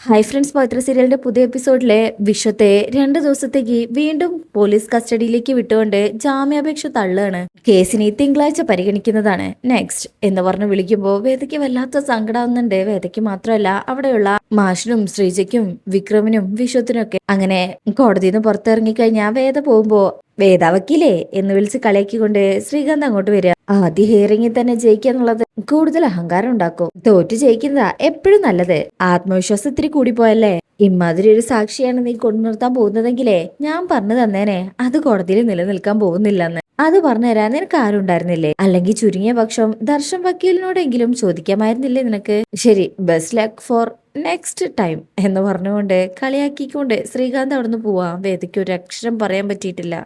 Hi friends പവിത്ര സീരിയലിന്റെ പുതിയ എപ്പിസോഡിലെ വിശ്വത്തെ രണ്ട് ദിവസത്തേക്ക് വീണ്ടും പോലീസ് കസ്റ്റഡിയിലേക്ക് വിട്ടുകൊണ്ട് ജാമ്യാപേക്ഷ തള്ളുകയാണ്. കേസിനെ തിങ്കളാഴ്ച പരിഗണിക്കുന്നതാണ്. നെക്സ്റ്റ് എന്ന് പറഞ്ഞ് വിളിക്കുമ്പോൾ വേദയ്ക്ക് വല്ലാത്ത സങ്കടമാവുന്നുണ്ട് വേദയ്ക്ക് മാത്രമല്ല അവിടെയുള്ള മാഷിനും ശ്രീജയ്ക്കും വിക്രമിനും വിശ്വത്തിനും ഒക്കെ അങ്ങനെ കോടതിയിൽ നിന്ന് പുറത്തിറങ്ങിക്കഴിഞ്ഞാൽ വേദ പോകുമ്പോ വേദ വക്കീലേ എന്ന് വിളിച്ച് കളിയാക്കിക്കൊണ്ട് ശ്രീകാന്ത് അങ്ങോട്ട് വരിക. ആദ്യ ഹിയറിംഗിൽ തന്നെ ജയിക്കുക എന്നുള്ളത് കൂടുതൽ അഹങ്കാരം ഉണ്ടാക്കും. തോറ്റു ജയിക്കുന്നതാ എപ്പോഴും നല്ലത്. ആത്മവിശ്വാസം ഇത്തിരി കൂടിപ്പോയല്ലേ ഇമാതിരി ഒരു സാക്ഷിയാണ് നീ കൊണ്ടു നിർത്താൻ പോകുന്നതെങ്കിലേ ഞാൻ പറഞ്ഞു തന്നേനെ അത് കോടതിയിൽ നിലനിൽക്കാൻ പോകുന്നില്ലെന്ന്. അത് പറഞ്ഞു തരാൻ നിനക്ക് ആരും ഉണ്ടായിരുന്നില്ലേ അല്ലെങ്കിൽ ചുരുങ്ങിയ പക്ഷം ദർശൻ വക്കീലിനോടെങ്കിലും ചോദിക്കാമായിരുന്നില്ലേ നിനക്ക്? ശരി best luck for next time എന്ന് പറഞ്ഞുകൊണ്ട് കളിയാക്കിക്കൊണ്ട് ശ്രീകാന്ത് അവിടുന്ന് പോവാ. വേദിക്ക് ഒരു അക്ഷരം പറയാൻ പറ്റിയിട്ടില്ല.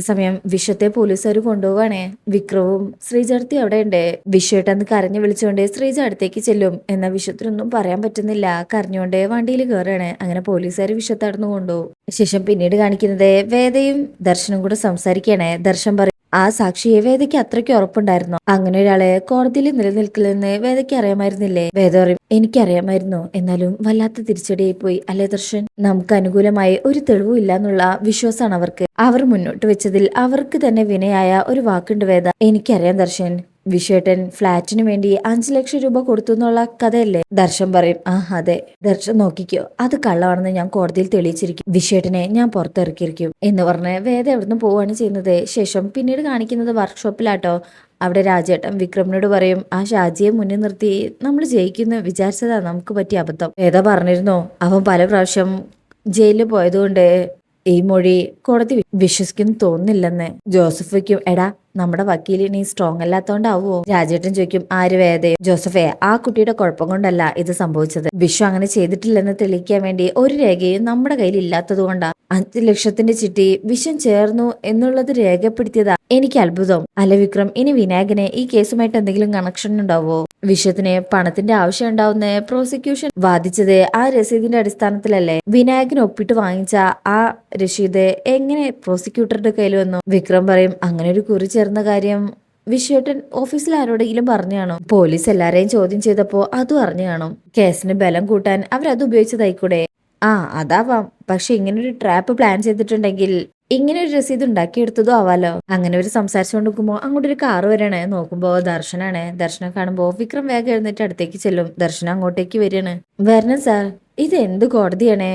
സമയം വിശ്വത്തെ പോലീസുകാർ കൊണ്ടുപോവാണേ. വിക്രവും ശ്രീജർത്തി അവിടെ ഉണ്ട് വിശ്വേട്ടെന്ന് കരഞ്ഞു വിളിച്ചുകൊണ്ട് ശ്രീജ അടുത്തേക്ക് ചെല്ലും. എന്ന വിശ്വത്തിനൊന്നും പറയാൻ പറ്റുന്നില്ല. കരഞ്ഞുകൊണ്ട് വണ്ടിയിൽ കയറാണ് അങ്ങനെ പോലീസുകാർ വിശ്വത്തടന്നു കൊണ്ടുപോകും. ശേഷം പിന്നീട് കാണിക്കുന്നത് വേദയും ദർശനും കൂടെ സംസാരിക്കുകയാണ് ദർശൻ പറയും ആ സാക്ഷിയെ വേദയ്ക്ക് അത്രയ്ക്ക് ഉറപ്പുണ്ടായിരുന്നോ? അങ്ങനെ ഒരാളെ കോടതിയിൽ നിലനിൽക്കില്ലെന്ന് വേദയ്ക്ക് അറിയാമായിരുന്നില്ലേ? വേദ പറയും എനിക്കറിയാമായിരുന്നു. എന്നാലും വല്ലാത്ത തിരിച്ചടിയായി പോയി അല്ലേ ദർശൻ? നമുക്ക് അനുകൂലമായി ഒരു തെളിവും ഇല്ല എന്നുള്ള വിശ്വാസമാണ് അവർക്ക്. അവർ മുന്നോട്ട് വെച്ചതിൽ അവർക്ക് തന്നെ വിനയായ ഒരു വാക്കുണ്ട് വേദ. എനിക്കറിയാം ദർശൻ. വിശ്വേട്ടൻ ഫ്ലാറ്റിന് വേണ്ടി അഞ്ചു ലക്ഷം രൂപ കൊടുത്തു എന്നുള്ള കഥയല്ലേ? ദർശൻ പറയും ആ അതെ. ദർശൻ നോക്കിക്കോ അത് കള്ളമാണെന്ന് ഞാൻ കോടതിയിൽ തെളിയിച്ചിരിക്കും. വിശ്വേട്ടനെ ഞാൻ പുറത്തിറക്കിയിരിക്കും എന്ന് പറഞ്ഞ് വേദ എവിടുന്ന് പോവാണ് ചെയ്യുന്നത്? ശേഷം പിന്നീട് കാണിക്കുന്നത് വർക്ക്ഷോപ്പിലാട്ടോ. അവിടെ രാജേട്ടൻ വിക്രമിനോട് പറയും ആ ഷാജിയെ മുന്നിൽ നിർത്തി നമ്മൾ ജയിക്കുന്ന വിചാരിച്ചതാ നമുക്ക് പറ്റിയ അബദ്ധം. വേദ പറഞ്ഞിരുന്നു അവൻ പല പ്രാവശ്യം ജയിലിൽ പോയതുകൊണ്ട് ഈ മൊഴി കോടതി വിശ്വസിക്കുന്നു തോന്നുന്നില്ലെന്ന്. ജോസഫയ്ക്കും എടാ നമ്മുടെ വക്കീൽ ഇനി സ്ട്രോങ് അല്ലാത്തോണ്ടാവോ? രാജേട്ടൻ ചോദിക്കും ആര് വേദേ? ജോസഫെ ആ കുട്ടിയുടെ കുഴപ്പം കൊണ്ടല്ല ഇത് സംഭവിച്ചത്. വിശ്വ അങ്ങനെ ചെയ്തിട്ടില്ലെന്ന് തെളിയിക്കാൻ വേണ്ടി ഒരു രേഖയും നമ്മുടെ കയ്യിൽ ഇല്ലാത്തത് കൊണ്ടാ. അഞ്ച് ലക്ഷത്തിന്റെ ചിട്ടി വിഷം ചേർന്നു എന്നുള്ളത് രേഖപ്പെടുത്തിയതാ എനിക്ക് അത്ഭുതം. അല്ല വിക്രം ഇനി വിനായകനെ ഈ കേസുമായിട്ട് എന്തെങ്കിലും കണക്ഷൻ ഉണ്ടാവോ? വിഷയത്തിന് പണത്തിന്റെ ആവശ്യം ഉണ്ടാവുന്ന പ്രോസിക്യൂഷൻ വാദിച്ചത് ആ രസീതിന്റെ അടിസ്ഥാനത്തിലല്ലേ? വിനായകൻ ഒപ്പിട്ട് വാങ്ങിച്ച ആ രസീത് എങ്ങനെ പ്രോസിക്യൂട്ടറുടെ കയ്യിൽ വന്നു? വിക്രം പറയും അങ്ങനെ ഒരു കുറി ചേർന്ന കാര്യം വിശ്വേട്ടൻ ഓഫീസിൽ ആരോടെങ്കിലും പറഞ്ഞു കാണും. പോലീസ് എല്ലാരെയും ചോദ്യം ചെയ്തപ്പോ അതും അറിഞ്ഞു കാണും. കേസിന് ബലം കൂട്ടാൻ അവരത് ഉപയോഗിച്ചതായിക്കൂടെ? ആ അതാവാം പക്ഷെ ഇങ്ങനെ ഒരു ട്രാപ്പ് പ്ലാൻ ചെയ്തിട്ടുണ്ടെങ്കിൽ ഇങ്ങനെ ഒരു രസീത് ഉണ്ടാക്കിയെടുത്തതും ആവാലോ? അങ്ങനെ ഒരു സംസാരിച്ചുകൊണ്ട് നോക്കുമ്പോൾ അങ്ങോട്ട് ഒരു കാറ് വരണേ. നോക്കുമ്പോ ദർശനാണ്. ദർശനം കാണുമ്പോൾ വിക്രം വേഗം എഴുന്നേറ്റ് അടുത്തേക്ക് ചെല്ലും. ദർശനം അങ്ങോട്ടേക്ക് വരികയാണ്. വരണം സാർ ഇത് എന്ത് കോടതിയാണേ?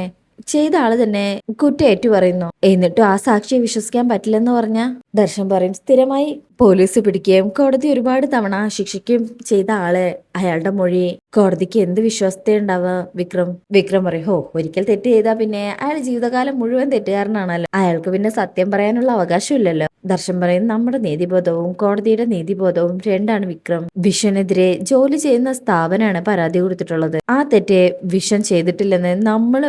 ചെയ്ത ആൾ തന്നെ കുറ്റേറ്റു പറയുന്നു എന്നിട്ടും ആ സാക്ഷിയെ വിശ്വസിക്കാൻ പറ്റില്ലെന്ന് പറഞ്ഞ ദർശൻ പറയും സ്ഥിരമായി പോലീസ് പിടിക്കുകയും കോടതി ഒരുപാട് തവണ ശിക്ഷിക്കുകയും ചെയ്ത ആളെ അയാളുടെ മൊഴി കോടതിക്ക് എന്ത് വിശ്വാസത്തെ ഉണ്ടാവുക വിക്രം വിക്രം പറയും ഹോ ഒരിക്കൽ തെറ്റ് ചെയ്താൽ പിന്നെ അയാൾ ജീവിതകാലം മുഴുവൻ തെറ്റുകാരനാണല്ലോ. അയാൾക്ക് പിന്നെ സത്യം പറയാനുള്ള അവകാശമില്ലല്ലോ. ദർശൻ പറയും നമ്മുടെ നീതിബോധവും കോടതിയുടെ നീതിബോധവും രണ്ടാണ് വിക്രം. വിഷനെതിരെ ജോലി ചെയ്യുന്ന സ്ഥാപനമാണ് പരാതി കൊടുത്തിട്ടുള്ളത്. ആ തെറ്റ് വിഷൻ ചെയ്തിട്ടില്ലെന്ന് നമ്മൾ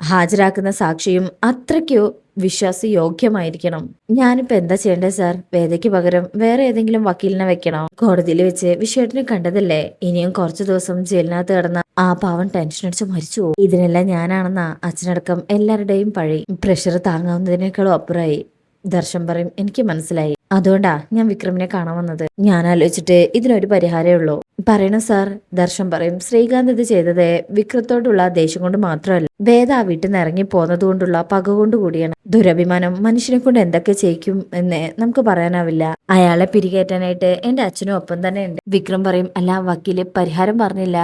ഹാജരാക്കുന്ന സാക്ഷിയും അത്രയ്ക്കോ വിശ്വാസയോഗ്യമായിരിക്കണം. ഞാനിപ്പോ എന്താ ചെയ്യേണ്ടത് സാർ? വേദയ്ക്ക് പകരം വേറെ ഏതെങ്കിലും വക്കീലിനെ വെക്കണോ? കോടതിയിൽ വെച്ച് വിശ്വേട്ടനെ കണ്ടതല്ലേ? ഇനിയും കുറച്ചു ദിവസം ജയിലിനകത്ത് കിടന്ന ആ പാവൻ ടെൻഷൻ അടിച്ച് മരിച്ചു പോകും ഇതിനെല്ലാം ഞാനാണെന്നാ അച്ഛനടക്കം എല്ലാവരുടെയും പഴി. പ്രഷർ താങ്ങാവുന്നതിനേക്കാളും അപ്പുറമായി ദർശൻ പറയും എനിക്ക് മനസ്സിലായി. അതുകൊണ്ടാ ഞാൻ വിക്രമിനെ കാണാൻ വന്നത്. ഞാൻ ആലോചിച്ചിട്ട് ഇതിനൊരു പരിഹാരമേ ഉള്ളൂ. പറയണം സാർ ദർശൻ പറയും. ശ്രീകാന്ത് ഇത് ചെയ്തത് വിക്രത്തോടുള്ള ദേഷ്യം കൊണ്ട് മാത്രമല്ല വേദ ആ വീട്ടിൽ നിന്ന് ഇറങ്ങി പോന്നത് കൊണ്ടുള്ള പക കൊണ്ട് കൂടിയാണ്. ദുരഭിമാനം മനുഷ്യനെ കൊണ്ട് എന്തൊക്കെ ചെയ്യിക്കും എന്ന് നമുക്ക് പറയാനാവില്ല. അയാളെ പിരികേറ്റാനായിട്ട് എന്റെ അച്ഛനും ഒപ്പം തന്നെ ഉണ്ട്. വിക്രം പറയും അല്ല വക്കീൽ പരിഹാരം പറഞ്ഞില്ല.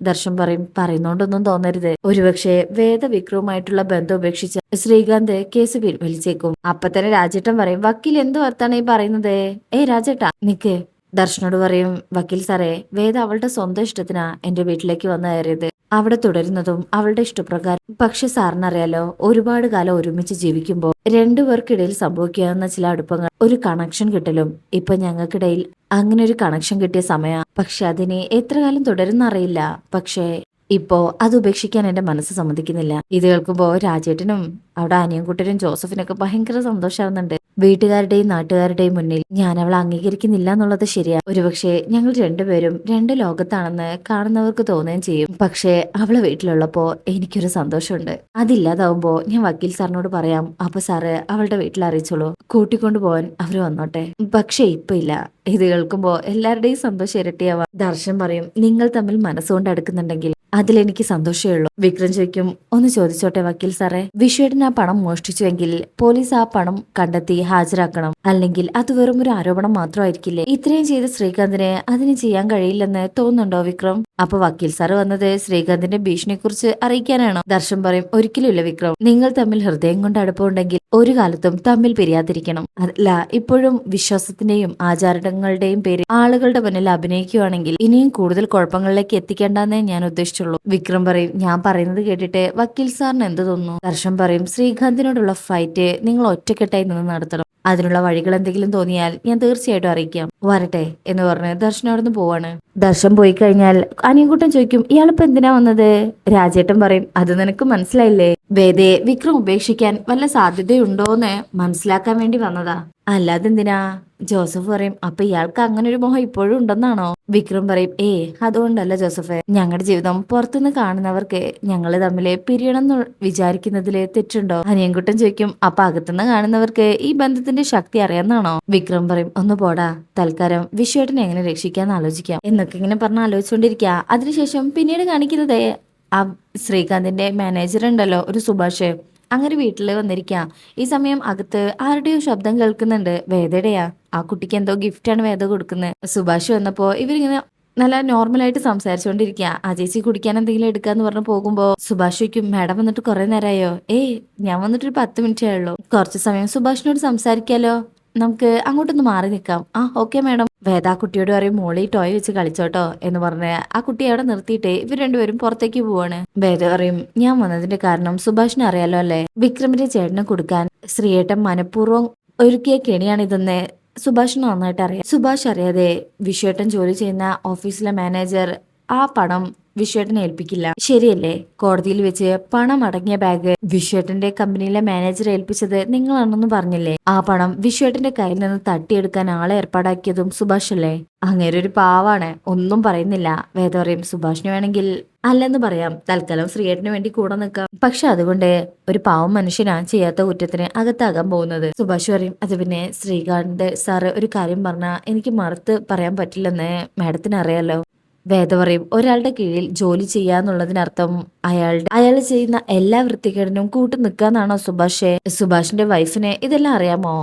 ദർശൻ പറയും പറയുന്നോണ്ടൊന്നും തോന്നരുത്. ഒരുപക്ഷെ വേദവിക്രവുമായിട്ടുള്ള ബന്ധം ഉപേക്ഷിച്ച ശ്രീകാന്ത് കേസ് പിൻവലിച്ചേക്കും. അപ്പൊ തന്നെ രാജേട്ടൻ പറയും വക്കീൽ എന്ത് വർത്താണ് ഈ പറയുന്നത്? ഏ രാജേട്ടാ നിക്ക്. ദർശനോട് പറയും വക്കീൽ സാറേ വേദ അവളുടെ സ്വന്തം ഇഷ്ടത്തിനാ എന്റെ വീട്ടിലേക്ക് വന്നു കയറിയത്. അവിടെ തുടരുന്നതും അവളുടെ ഇഷ്ടപ്രകാരം. പക്ഷെ സാറിനറിയാലോ ഒരുപാട് കാലം ഒരുമിച്ച് ജീവിക്കുമ്പോൾ രണ്ടുപേർക്കിടയിൽ സംഭവിക്കാവുന്ന ചില അടുപ്പങ്ങൾ ഒരു കണക്ഷൻ കിട്ടലും. ഇപ്പൊ ഞങ്ങൾക്കിടയിൽ അങ്ങനെ ഒരു കണക്ഷൻ കിട്ടിയ സമയ. പക്ഷെ അതിനെ എത്ര കാലം തുടരുന്നറിയില്ല. പക്ഷേ ഇപ്പോ അത് ഉപേക്ഷിക്കാൻ എന്റെ മനസ്സ് സമ്മതിക്കുന്നില്ല. ഇത് കേൾക്കുമ്പോ രാജേട്ടനും അവിടെ അനിയൻകുട്ടനും ജോസഫിനൊക്കെ ഭയങ്കര സന്തോഷമാവുന്നുണ്ട് വീട്ടുകാരുടെയും നാട്ടുകാരുടെയും മുന്നിൽ ഞാൻ അവളെ അംഗീകരിക്കുന്നില്ല എന്നുള്ളത് ശരിയാ. ഒരുപക്ഷെ ഞങ്ങൾ രണ്ടുപേരും രണ്ട് ലോകത്താണെന്ന് കാണുന്നവർക്ക് തോന്നുകയും ചെയ്യും. പക്ഷേ അവളെ വീട്ടിലുള്ളപ്പോ എനിക്കൊരു സന്തോഷമുണ്ട്. അതില്ലാതാവുമ്പോ ഞാൻ വക്കീൽ സാറിനോട് പറയാം അപ്പൊ സാറ് അവളുടെ വീട്ടിൽ അറിയിച്ചോളൂ. കൂട്ടിക്കൊണ്ടു പോവാൻ അവർ വന്നോട്ടെ. പക്ഷെ ഇപ്പൊ ഇല്ല. ഇത് കേൾക്കുമ്പോ എല്ലാവരുടെയും സന്തോഷം ഇരട്ടിയാവാം. ദർശൻ പറയും നിങ്ങൾ തമ്മിൽ മനസ്സുകൊണ്ട് അടുക്കുന്നുണ്ടെങ്കിൽ അതിലെനിക്ക് സന്തോഷമേ ഉള്ളൂ. വിക്രം ചോദിക്കും ഒന്ന് ചോദിച്ചോട്ടെ വക്കീൽ സാറേ വിഷുവേട്ടൻ ആ പണം മോഷ്ടിച്ചുവെങ്കിൽ പോലീസ് ആ പണം കണ്ടെത്തി ഹാജരാക്കണം. അല്ലെങ്കിൽ അത് വെറും ഒരു ആരോപണം മാത്രമായിരിക്കില്ലേ? ഇത്രയും ചെയ്ത ശ്രീകാന്തിന് അതിന് ചെയ്യാൻ കഴിയില്ലെന്ന് തോന്നുന്നുണ്ടോ വിക്രം? അപ്പൊ വക്കീൽ സാറ് വന്നത് ശ്രീകാന്തിന്റെ ഭീഷണിയെ കുറിച്ച് അറിയിക്കാനാണോ? ദർശൻ പറയും ഒരിക്കലുമില്ല വിക്രം. നിങ്ങൾ തമ്മിൽ ഹൃദയം കൊണ്ട് അടുപ്പമുണ്ടെങ്കിൽ ഒരു കാലത്തും തമ്മിൽ പിരിയാതിരിക്കണം. അല്ല ഇപ്പോഴും വിശ്വാസത്തിന്റെയും ആചാരങ്ങളുടെയും പേര് ആളുകളുടെ മുന്നിൽ അഭിനയിക്കുകയാണെങ്കിൽ ഇനിയും കൂടുതൽ കുഴപ്പങ്ങളിലേക്ക് എത്തിക്കേണ്ടെന്നേ ഞാൻ ഉദ്ദേശിച്ചുള്ളൂ. വിക്രം പറയും ഞാൻ പറയുന്നത് കേട്ടിട്ട് വക്കീൽ സാറിന് എന്ത് തോന്നുന്നു? ദർശൻ പറയും ശ്രീകാന്തിനോടുള്ള ഫൈറ്റ് നിങ്ങൾ ഒറ്റക്കെട്ടായി നിന്ന് നടത്തണം. അതിനുള്ള വഴികൾ എന്തെങ്കിലും തോന്നിയാൽ ഞാൻ തീർച്ചയായിട്ടും അറിയിക്കാം. വരട്ടെ എന്ന് പറഞ്ഞ് നിന്ന് പോവാണ്. ദർശൻ പോയി കഴിഞ്ഞാൽ അനിയൻകുട്ടൻ ചോദിക്കും ഇയാളിപ്പോ എന്തിനാ വന്നത്? രാജേട്ടൻ പറയും അത് നിനക്ക് മനസ്സിലായില്ലേ? വേദയെ വിക്രം ഉപേക്ഷിക്കാൻ വല്ല സാധ്യതയുണ്ടോന്ന് മനസ്സിലാക്കാൻ വേണ്ടി വന്നതാ. അല്ലാതെ എന്തിനാ ജോസഫ് പറയും അപ്പൊ ഇയാൾക്ക് അങ്ങനെ ഒരു മോഹം ഇപ്പോഴും ഉണ്ടെന്നാണോ? വിക്രം പറയും ഏ അതുകൊണ്ടല്ല ജോസഫ്. ഞങ്ങളുടെ ജീവിതം പുറത്തുനിന്ന് കാണുന്നവർക്ക് ഞങ്ങൾ തമ്മിൽ പിരിയണം വിചാരിക്കുന്നതിൽ തെറ്റുണ്ടോ? അനിയൻകുട്ടൻ ചോദിക്കും അപ്പൊ അകത്തുനിന്ന് കാണുന്നവർക്ക് ഈ ബന്ധത്തിന്റെ ശക്തി അറിയാന്നാണോ? വിക്രം പറയും ഒന്ന് പോടാ. തൽക്കാലം വിശ്വേട്ടനെ എങ്ങനെ രക്ഷിക്കാന്ന് ആലോചിക്കാം. എന്നൊക്കെ ഇങ്ങനെ പറഞ്ഞ് ആലോചിച്ചുകൊണ്ടിരിക്കുക അതിനുശേഷം പിന്നീട് കാണിക്കുന്നത് ആ ശ്രീകാന്തിന്റെ മാനേജർ ഉണ്ടല്ലോ ഒരു സുഭാഷ്. അങ്ങനെ വീട്ടിൽ വന്നിരിക്കുക ഈ സമയം അകത്ത് ആരുടെയോ ശബ്ദം കേൾക്കുന്നുണ്ട്. വേദയുടെയാ. ആ കുട്ടിക്ക് എന്തോ ഗിഫ്റ്റാണ് വേദ കൊടുക്കുന്നത് സുഭാഷ് വന്നപ്പോ ഇവരിങ്ങനെ നല്ല നോർമൽ ആയിട്ട് സംസാരിച്ചുകൊണ്ടിരിക്കുക ആ ചേച്ചി കുടിക്കാൻ എന്തെങ്കിലും എടുക്കാന്ന് പറഞ്ഞ് പോകുമ്പോ സുഭാഷിക്കും മാഡം വന്നിട്ട് കുറെ നേരമായോ ഏയ് ഞാൻ വന്നിട്ട് ഒരു പത്ത് മിനിറ്റേ ആയുള്ളൂ കുറച്ച് സമയം സുഭാഷിനോട് സംസാരിക്കാലോ. നമുക്ക് അങ്ങോട്ടൊന്ന് മാറി നിൽക്കാം. ആ ഓക്കെ മാഡം. വേദ കുട്ടിയോട് പറയും മോളി ടോയ് വെച്ച് കളിച്ചോട്ടോ എന്ന് പറഞ്ഞ് ആ കുട്ടി അവിടെ നിർത്തിയിട്ട് ഇവർ രണ്ടുപേരും പുറത്തേക്ക് പോവാണ്. വേദ പറയും ഞാൻ വന്നതിന്റെ കാരണം സുഭാഷിന് അറിയാലോ അല്ലേ? വിക്രമിന്റെ ചേട്ടനെ കൊടുക്കാൻ ശ്രീയേട്ടൻ മനഃപൂർവം ഒരുക്കിയ കെണിയാണിതെന്ന് സുഭാഷിന് നന്നായിട്ട് അറിയാം. സുഭാഷ് അറിയാതെ വിശ്വേട്ടൻ ജോലി ചെയ്യുന്ന ഓഫീസിലെ മാനേജർ ആ പണം വിശ്വേട്ടനെ ഏൽപ്പിക്കില്ല. ശരിയല്ലേ? കോടതിയിൽ വെച്ച് പണം അടങ്ങിയ ബാഗ് വിശ്വേട്ടന്റെ കമ്പനിയിലെ മാനേജർ ഏൽപ്പിച്ചത് നിങ്ങളാണെന്ന് പറഞ്ഞില്ലേ? ആ പണം വിശ്വേട്ടന്റെ കയ്യിൽ നിന്ന് തട്ടിയെടുക്കാൻ ആളെ ഏർപ്പാടാക്കിയതും സുഭാഷ് അല്ലേ? അങ്ങനെ ഒരു പാവാണ്. ഒന്നും പറയുന്നില്ല. വേദ പറയും സുഭാഷിന് വേണമെങ്കിൽ അല്ലെന്ന് പറയാം. തൽക്കാലം ശ്രീയേട്ടന് വേണ്ടി കൂടെ നിൽക്കാം. പക്ഷെ അതുകൊണ്ട് ഒരു പാവം മനുഷ്യനാ ചെയ്യാത്ത കുറ്റത്തിന് അകത്താകാൻ പോകുന്നത്. സുഭാഷ് പറയും അത് പിന്നെ ശ്രീകാന്ത് സാറ് ഒരു കാര്യം പറഞ്ഞാൽ എനിക്ക് മറുത്ത് പറയാൻ പറ്റില്ലെന്ന് മാഡത്തിന് അറിയാലോ. വേദ പറയും ഒരാളുടെ കീഴിൽ ജോലി ചെയ്യാന്നുള്ളതിനർത്ഥം അയാളുടെ അയാൾ ചെയ്യുന്ന എല്ലാ വൃത്തികേടിനും കൂട്ടു നിൽക്കാന്നാണോ സുഭാഷെ? സുഭാഷിന്റെ വൈഫിനെ ഇതെല്ലാം അറിയാമോ?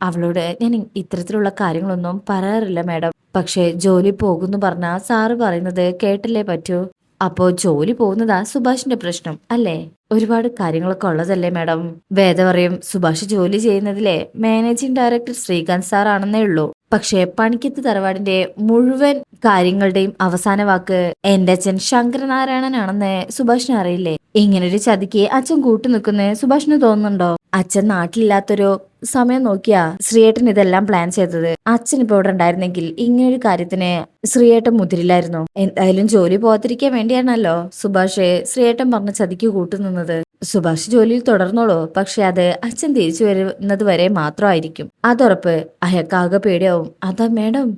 അവളോട് ഞാൻ ഇത്തരത്തിലുള്ള കാര്യങ്ങളൊന്നും പറയാറില്ല മാഡം. പക്ഷെ ജോലി പോകുന്നു പറഞ്ഞാ സാറ് പറയുന്നത് കേട്ടല്ലേ പറ്റൂ? അപ്പോ ജോലി പോകുന്നതാ സുഭാഷിന്റെ പ്രശ്നം അല്ലേ? ഒരുപാട് കാര്യങ്ങളൊക്കെ ഉള്ളതല്ലേ മാഡം? വേദ പറയും സുഭാഷ് ജോലി ചെയ്യുന്നതിലെ മാനേജിംഗ് ഡയറക്ടർ ശ്രീകാന്ത് സാർ ആണെന്നേ ഉള്ളൂ. പക്ഷേ പണിക്കത്ത് തറവാടിന്റെ മുഴുവൻ കാര്യങ്ങളുടെയും അവസാന വാക്ക് എന്റെ അച്ഛൻ ശങ്കരനാരായണനാണെന്ന് സുഭാഷിന് അറിയില്ലേ? ഇങ്ങനൊരു ചതിക്ക് അച്ഛൻ കൂട്ടു നിൽക്കുന്ന സുഭാഷിന് തോന്നുന്നുണ്ടോ? അച്ഛൻ നാട്ടിലില്ലാത്തൊരു സമയം നോക്കിയാ ശ്രീയേട്ടൻ ഇതെല്ലാം പ്ലാൻ ചെയ്തത്. അച്ഛൻ ഇപ്പൊ ഇവിടെ ഉണ്ടായിരുന്നെങ്കിൽ ഇങ്ങനൊരു കാര്യത്തിന് ശ്രീയേട്ടൻ മുതിരില്ലായിരുന്നു? എന്തായാലും ജോലി പോകാതിരിക്കാൻ വേണ്ടിയാണല്ലോ സുഭാഷ് ശ്രീയേട്ടൻ പറഞ്ഞ ചതിക്ക് കൂട്ടുനിന്നത് സുഭാഷ് ജോലിയിൽ തുടർന്നോളൂ. പക്ഷെ അത് അച്ഛൻ തിരിച്ചു വരുന്നത് വരെ മാത്രമായിരിക്കും. അതുറപ്പ് അയാൾക്കാകെ പേടിയാവും. അതാ മേഡം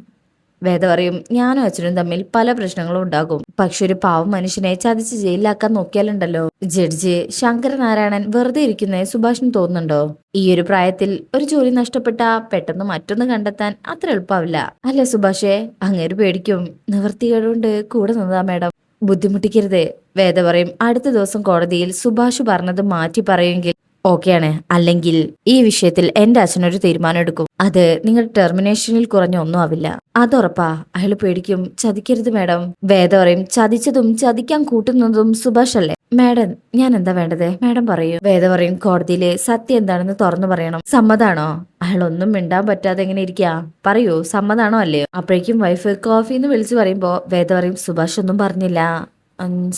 വേദ പറയും. ഞാനും അച്ഛനും തമ്മിൽ പല പ്രശ്നങ്ങളും ഉണ്ടാകും. പക്ഷെ ഒരു പാവം മനുഷ്യനെ ചതിച്ച് ജയിലിലാക്കാൻ നോക്കിയാലുണ്ടല്ലോ. ജഡ്ജി ശങ്കരനാരായണൻ വെറുതെ ഇരിക്കുന്നേ സുഭാഷിന് തോന്നുന്നുണ്ടോ? ഈ ഒരു പ്രായത്തിൽ ഒരു ജോലി നഷ്ടപ്പെട്ട പെട്ടെന്ന് മറ്റൊന്ന് കണ്ടെത്താൻ അത്ര എളുപ്പമാവില്ല. അല്ലേ സുഭാഷേ? അങ്ങേര് പേടിക്കും. നിവൃത്തികളുണ്ട് കൂടെ നിന്നതാ മേഡം. ബുദ്ധിമുട്ടിക്കരുത് വേദ പറയും. അടുത്ത ദിവസം കോടതിയിൽ സുഭാഷ് പറഞ്ഞത് മാറ്റി പറയുമെങ്കിൽ ഓക്കെയാണ്. അല്ലെങ്കിൽ ഈ വിഷയത്തിൽ എന്റെ അച്ഛനൊരു തീരുമാനം എടുക്കും. അത് നിങ്ങൾ ടെർമിനേഷനിൽ കുറഞ്ഞ ഒന്നും ആവില്ല. അതുറപ്പാ അയാൾ പേടിക്കും. ചതിക്കരുത് മാഡം. വേദ പറയും ചതിച്ചതും ചതിക്കാൻ കൂട്ടുന്നതും സുഭാഷ് അല്ലേ? മാഡം ഞാൻ എന്താ വേണ്ടത്? മാഡം പറയൂ. വേദ പറയും കോടതിയിലെ സത്യം എന്താണെന്ന് തുറന്നു പറയണം. സമ്മതാണോ? അയാൾ ഒന്നും മിണ്ടാൻ പറ്റാതെ എങ്ങനെ ഇരിക്കാ. പറയൂ സമ്മതാണോ അല്ലയോ? അപ്പോഴേക്കും വൈഫ് കോഫി എന്ന് വിളിച്ചു പറയുമ്പോ വേദ പറയും സുഭാഷ് ഒന്നും പറഞ്ഞില്ല.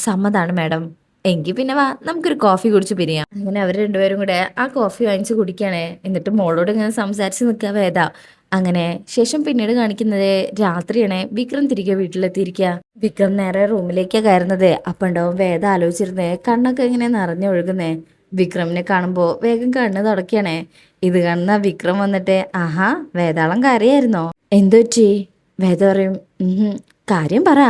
സമ്മതാണ് മാഡം. എങ്കിൽ പിന്നെ വാ നമുക്കൊരു കോഫി കുടിച്ച് പിരിയാം. അങ്ങനെ അവർ രണ്ടുപേരും കൂടെ ആ കോഫി വാങ്ങിച്ച് കുടിക്കുകയാണേ എന്നിട്ട് മോളോട് ഇങ്ങനെ സംസാരിച്ച് നിൽക്കുക വേദ. അങ്ങനെ ശേഷം പിന്നീട് കാണിക്കുന്നത് രാത്രിയാണ് വിക്രം തിരികെ വീട്ടിലെത്തിയിരിക്കുക വിക്രം നേരെ റൂമിലേക്കാ കയറുന്നത്. അപ്പുണ്ടാവും വേദ ആലോചിച്ചിരുന്നേ കണ്ണൊക്കെ ഇങ്ങനെ നിറഞ്ഞൊഴുകുന്നേ വിക്രമിനെ കാണുമ്പോൾ വേഗം കണ്ണ് തുടക്കുകയാണേ ഇത് കാണുന്ന വിക്രം വന്നിട്ട് ആഹാ വേതാളം കാര്യമായിരുന്നോ എന്തോ പറ്റി? വേദ പറയും കാര്യം പറ.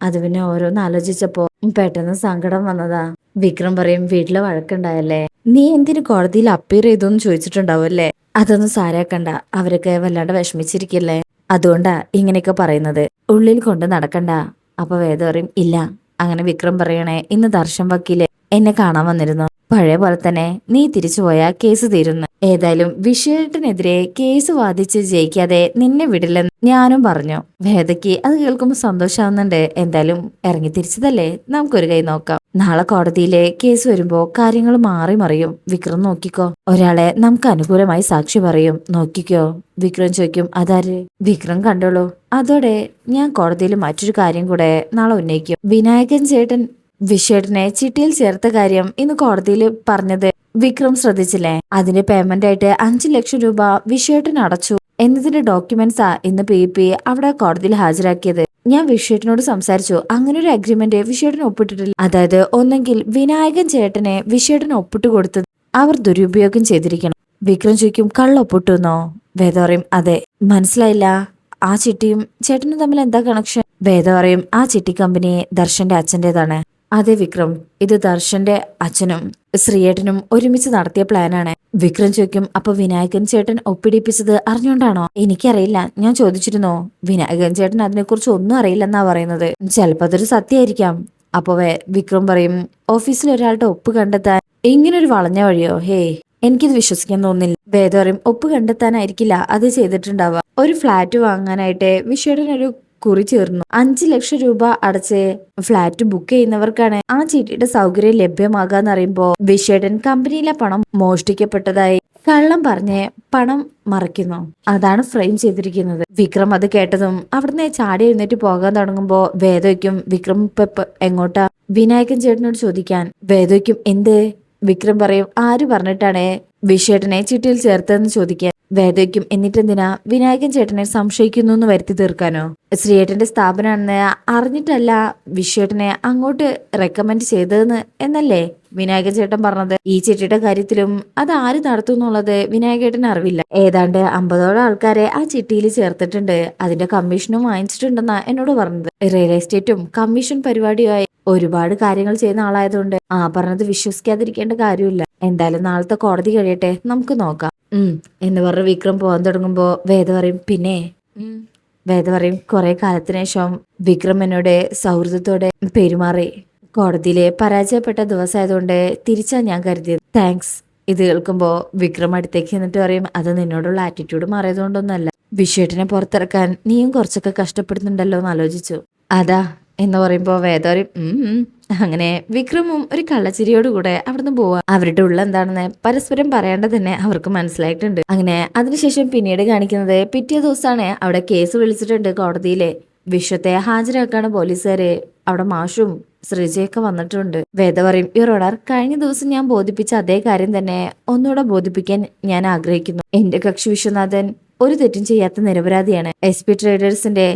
അത് പിന്നെ ഓരോന്ന് ആലോചിച്ചപ്പോ പെട്ടെന്ന് സങ്കടം വന്നതാ. വിക്രം പറയും വീട്ടിലെ വഴക്കുണ്ടായല്ലേ? നീ എന്തിനു കോടതിയിൽ അപ്പീർ ചെയ്തു എന്ന് ചോദിച്ചിട്ടുണ്ടാവും അല്ലേ? അതൊന്നും സാരാക്കണ്ട അവരൊക്കെ വല്ലാണ്ട് വിഷമിച്ചിരിക്കില്ലേ? അതുകൊണ്ടാ ഇങ്ങനെയൊക്കെ പറയുന്നത്. ഉള്ളിൽ കൊണ്ട് നടക്കണ്ട. അപ്പൊ വേദ പറയും ഇല്ല അങ്ങനെ വിക്രം പറയണേ ഇന്ന് ദർശൻ വക്കീൽ. എന്നെ കാണാൻ വന്നിരുന്നു. പഴയ പോലെ തന്നെ നീ തിരിച്ചു പോയാൽ കേസ് തീരുന്നു. ഏതായാലും വിഷയത്തിനെതിരെ കേസ് വാദിച്ച് ജയിക്കാതെ നിന്നെ വിടില്ലെന്ന് ഞാനും പറഞ്ഞു. വേദയ്ക്ക് അത് കേൾക്കുമ്പോൾ സന്തോഷാവുന്നുണ്ട്. എന്തായാലും ഇറങ്ങി തിരിച്ചതല്ലേ? നമുക്കൊരു കൈ നോക്കാം. നാളെ കോടതിയിലെ കേസ് വരുമ്പോ കാര്യങ്ങൾ മാറി മറിയും. വിക്രം നോക്കിക്കോ. ഒരാളെ നമുക്ക് അനുകൂലമായി സാക്ഷി പറയും. നോക്കിക്കോ. വിക്രം ചോദിക്കും അതാര്? വിക്രം കണ്ടോളൂ. അതോടെ ഞാൻ കോടതിയിൽ മറ്റൊരു കാര്യം കൂടെ നാളെ ഉന്നയിക്കും. വിനായകൻ ചേട്ടൻ വിഷേട്ടനെ ചിട്ടിയിൽ ചേർത്ത കാര്യം ഇന്ന് കോടതിയിൽ പറഞ്ഞത് വിക്രം ശ്രദ്ധിച്ചില്ലേ? അതിന്റെ പേയ്മെന്റ് ആയിട്ട് അഞ്ചു ലക്ഷം രൂപ വിഷേട്ടൻ അടച്ചു. എന്നതിന്റെ ഡോക്യുമെന്റ്സാ ഇന്ന് പി പി അവിടെ കോടതിയിൽ ഹാജരാക്കിയത്. ഞാൻ വിഷേട്ടനോട് സംസാരിച്ചു. അങ്ങനെ ഒരു അഗ്രിമെന്റ് വിഷേട്ടൻ ഒപ്പിട്ടിട്ടില്ല. അതായത് ഒന്നെങ്കിൽ വിനായകൻ ചേട്ടനെ വിഷേട്ടൻ ഒപ്പിട്ട് കൊടുത്തത് അവർ ദുരുപയോഗം ചെയ്തിരിക്കണം. വിക്രം ചോദിക്കും കള്ള ഒപ്പിട്ടുന്നോ വേദ പറയും അതെ. മനസ്സിലായില്ല. ആ ചിട്ടിയും ചേട്ടനും തമ്മിൽ എന്താ കണക്ഷൻ വേദ പറയും ആ ചിട്ടി കമ്പനി ദർശന്റെ അച്ഛന്റെതാണ് അതെ വിക്രം. ഇത് ദർശന്റെ അച്ഛനും ശ്രീയേട്ടനും ഒരുമിച്ച് നടത്തിയ പ്ലാനാണ്. വിക്രം ചോദിക്കും അപ്പൊ വിനായകൻ ചേട്ടൻ ഒപ്പിടിപ്പിച്ചത് അറിഞ്ഞോണ്ടാണോ? എനിക്കറിയില്ല. ഞാൻ ചോദിച്ചിരുന്നോ. വിനായകൻ ചേട്ടൻ അതിനെക്കുറിച്ച് ഒന്നും അറിയില്ലെന്നാ പറയുന്നത്. ചിലപ്പോ അതൊരു സത്യമായിരിക്കാം അപ്പൊ വേ- വിക്രം പറയും ഓഫീസിൽ ഒരാളുടെ ഒപ്പ് കണ്ടെത്താൻ ഇങ്ങനൊരു വളഞ്ഞ വഴിയോ? ഹേ എനിക്കിത് വിശ്വസിക്കാൻ തോന്നില്ല വേദം പറയും ഒപ്പ് കണ്ടെത്താനായിരിക്കില്ല. അത് ചെയ്തിട്ടുണ്ടാവുക ഒരു ഫ്ലാറ്റ് വാങ്ങാനായിട്ട് വിഷയുടെ ഒരു കുറി ചേർന്നു. അഞ്ചു ലക്ഷം രൂപ അടച്ച് ഫ്ലാറ്റ് ബുക്ക് ചെയ്യുന്നവർക്കാണ് ആ ചീട്ടിയുടെ സൗകര്യം ലഭ്യമാകാന്ന് അറിയുമ്പോൾ വിഷേടൻ കമ്പനിയിലെ പണം മോഷ്ടിക്കപ്പെട്ടതായി കള്ളം പറഞ്ഞ് പണം മറയ്ക്കുന്നു. അതാണ് ഫ്രെയിം ചെയ്തിരിക്കുന്നത്. വിക്രം അത് കേട്ടതും അവിടുന്ന് ചാടി എഴുന്നേറ്റ് പോകാൻ തുടങ്ങുമ്പോ വേദയ്ക്കും വിക്രം പെപ്പ് എങ്ങോട്ടാ? വിനായകൻ ചേട്ടനോട് ചോദിക്കാൻ. വേദയ്ക്കും എന്ത്? വിക്രം പറയും ആര് പറഞ്ഞിട്ടാണ് വിഷേട്ടനെ ചിട്ടിയിൽ ചേർത്തതെന്ന് ചോദിക്കാൻ. വേദയ്ക്കും എന്നിട്ടെന്തിനാ വിനായകൻ ചേട്ടനെ സംശയിക്കുന്നു എന്ന് വരുത്തി തീർക്കാനോ? ശ്രീയേട്ടന്റെ സ്ഥാപനമാണെന്ന് അറിഞ്ഞിട്ടല്ല വിശ്വേട്ടനെ അങ്ങോട്ട് റെക്കമെൻഡ് ചെയ്തതെന്ന് എന്നല്ലേ? വിനായകൻ ചേട്ടൻ പറഞ്ഞത് ഈ ചിട്ടിയുടെ കാര്യത്തിലും അത് ആര് നടത്തുന്നുള്ളത് വിനായകേട്ടന് അറിവില്ല. ഏതാണ്ട് അമ്പതോളം ആൾക്കാരെ ആ ചിട്ടിയിൽ ചേർത്തിട്ടുണ്ട്. അതിന്റെ കമ്മീഷനും വാങ്ങിച്ചിട്ടുണ്ടെന്നാ എന്നോട് പറഞ്ഞത്. റിയൽ എസ്റ്റേറ്റും കമ്മീഷൻ പരിപാടിയുമായി ഒരുപാട് കാര്യങ്ങൾ ചെയ്യുന്ന ആളായതുകൊണ്ട് ആ പറഞ്ഞത് വിശ്വസിക്കാതിരിക്കേണ്ട കാര്യമില്ല. എന്തായാലും നാളത്തെ കോടതി കഴിയട്ടെ. നമുക്ക് നോക്കാം. എന്ന് പറഞ്ഞ് വിക്രം പോകാൻ തുടങ്ങുമ്പോ വേദ പറയും പിന്നെ. വേദ പറയും കുറെ കാലത്തിന് ശേഷം വിക്രം എന്നോട് സൗഹൃദത്തോടെ പെരുമാറി. കോടതിയിലെ പരാജയപ്പെട്ട ദിവസമായതുകൊണ്ട് തിരിച്ചാ ഞാൻ കരുതിയത്. താങ്ക്സ് ഇത് കേൾക്കുമ്പോ വിക്രം അടുത്തേക്ക് എന്നിട്ട് പറയും അത് നിന്നോടുള്ള ആറ്റിറ്റ്യൂഡ് മാറിയതുകൊണ്ടൊന്നല്ല വിഷയട്ടിനെ പുറത്തിറക്കാൻ നീയും കുറച്ചൊക്കെ കഷ്ടപ്പെടുന്നുണ്ടല്ലോ എന്ന് ആലോചിച്ചു. അതാ എന്ന് പറയുമ്പോ വേദ പറയും. അങ്ങനെ വിക്രമും ഒരു കള്ളച്ചിരിയോടുകൂടെ അവിടുന്ന് പോവാ. അവരുടെ ഉള്ള എന്താണെന്ന് പരസ്പരം പറയേണ്ടത് തന്നെ അവർക്ക് മനസ്സിലായിട്ടുണ്ട്. അങ്ങനെ അതിനുശേഷം പിന്നീട് കാണിക്കുന്നത് പിറ്റേ ദിവസമാണ് അവിടെ കേസ് വിളിച്ചിട്ടുണ്ട് കോടതിയിലെ. വിശ്വത്തെ ഹാജരാക്കാണ് പോലീസുകാര്. അവിടെ മാഷും ശ്രീജയൊക്കെ വന്നിട്ടുണ്ട്. വേദ പറയും യുവർ ഓണർ കഴിഞ്ഞ ദിവസം ഞാൻ ബോധിപ്പിച്ച അതേ കാര്യം തന്നെ ഒന്നുകൂടെ ബോധിപ്പിക്കാൻ ഞാൻ ആഗ്രഹിക്കുന്നു. എന്റെ കക്ഷി വിശ്വനാഥൻ ഒരു തെറ്റും ചെയ്യാത്ത നിരപരാധിയാണ്. എസ് പി ട്രേഡേഴ്സിന്റെ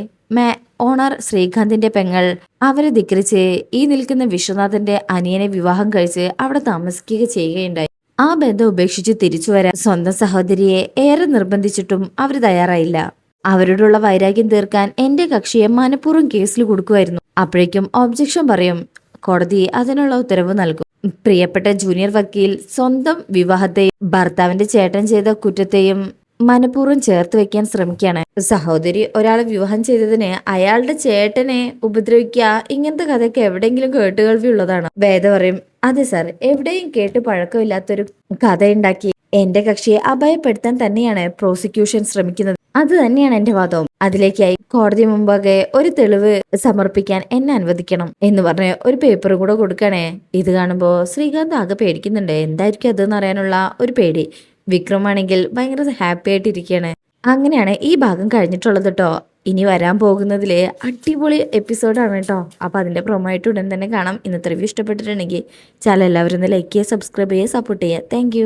ഓണർ ശ്രീകാന്തിന്റെ പെങ്ങൾ അവരെ ധിക്കരിച്ച് ഈ നിൽക്കുന്ന വിശ്വനാഥന്റെ അനിയനെ വിവാഹം കഴിച്ച് അവിടെ താമസിക്കുക ചെയ്യുകയുണ്ടായി. ആ ബന്ധം ഉപേക്ഷിച്ച് തിരിച്ചു വരാൻ സ്വന്തം സഹോദരിയെ ഏറെ നിർബന്ധിച്ചിട്ടും അവർ തയ്യാറായില്ല. അവരോടുള്ള വൈരാഗ്യം തീർക്കാൻ എന്റെ കക്ഷിയെ മനഃപൂർവം കേസിൽ കൊടുക്കുമായിരുന്നു. അപ്പോഴേക്കും ഒബ്ജക്ഷൻ പറയും കോടതി അതിനുള്ള ഉത്തരവ് നൽകും. പ്രിയപ്പെട്ട ജൂനിയർ വക്കീൽ സ്വന്തം വിവാഹത്തെയും ഭർത്താവിന്റെ ചേട്ടൻ ചെയ്ത കുറ്റത്തെയും മനഃപൂർവം ചേർത്ത് വെക്കാൻ ശ്രമിക്കുകയാണ്. സഹോദരി ഒരാളെ വിവാഹം ചെയ്തതിന് അയാളുടെ ചേട്ടനെ ഉപദ്രവിക്കുക ഇങ്ങനത്തെ കഥയൊക്കെ എവിടെയെങ്കിലും കേട്ടുകേൾവി ഉള്ളതാണ് വേദ പറയും അതെ സാർ എവിടെയും കേട്ട് പഴക്കമില്ലാത്തൊരു കഥയുണ്ടാക്കി. എന്റെ കക്ഷിയെ അഭയപ്പെടുത്താൻ തന്നെയാണ് പ്രോസിക്യൂഷൻ ശ്രമിക്കുന്നത്. അത് തന്നെയാണ് എന്റെ വാദവും. അതിലേക്കായി കോടതി മുമ്പാകെ ഒരു തെളിവ് സമർപ്പിക്കാൻ എന്നെ അനുവദിക്കണം. എന്ന് പറഞ്ഞ് ഒരു പേപ്പർ കൂടെ കൊടുക്കണേ ഇത് കാണുമ്പോ ശ്രീകാന്ത് ആകെ പേടിക്കുന്നുണ്ട്. എന്തായിരിക്കും അതെന്ന് അറിയാനുള്ള ഒരു പേടി. വിക്രമാണെങ്കിൽ ഭയങ്കര ഹാപ്പി ആയിട്ടിരിക്കുകയാണ് അങ്ങനെയാണ് ഈ ഭാഗം കഴിഞ്ഞിട്ടുള്ളത് കേട്ടോ ഇനി വരാൻ പോകുന്നതിലെ അടിപൊളി എപ്പിസോഡാണ് കേട്ടോ അപ്പോൾ അതിന്റെ പ്രൊമോ ആയിട്ട് ഉടൻ തന്നെ കാണാം. ഇന്നത്തെ റിവ്യൂ ഇഷ്ടപ്പെട്ടിട്ടുണ്ടെങ്കിൽ ചാനൽ എല്ലാവരും ഒന്ന് ലൈക്ക് ചെയ്യുക സബ്സ്ക്രൈബ് ചെയ്യുക സപ്പോർട്ട് ചെയ്യുക. താങ്ക്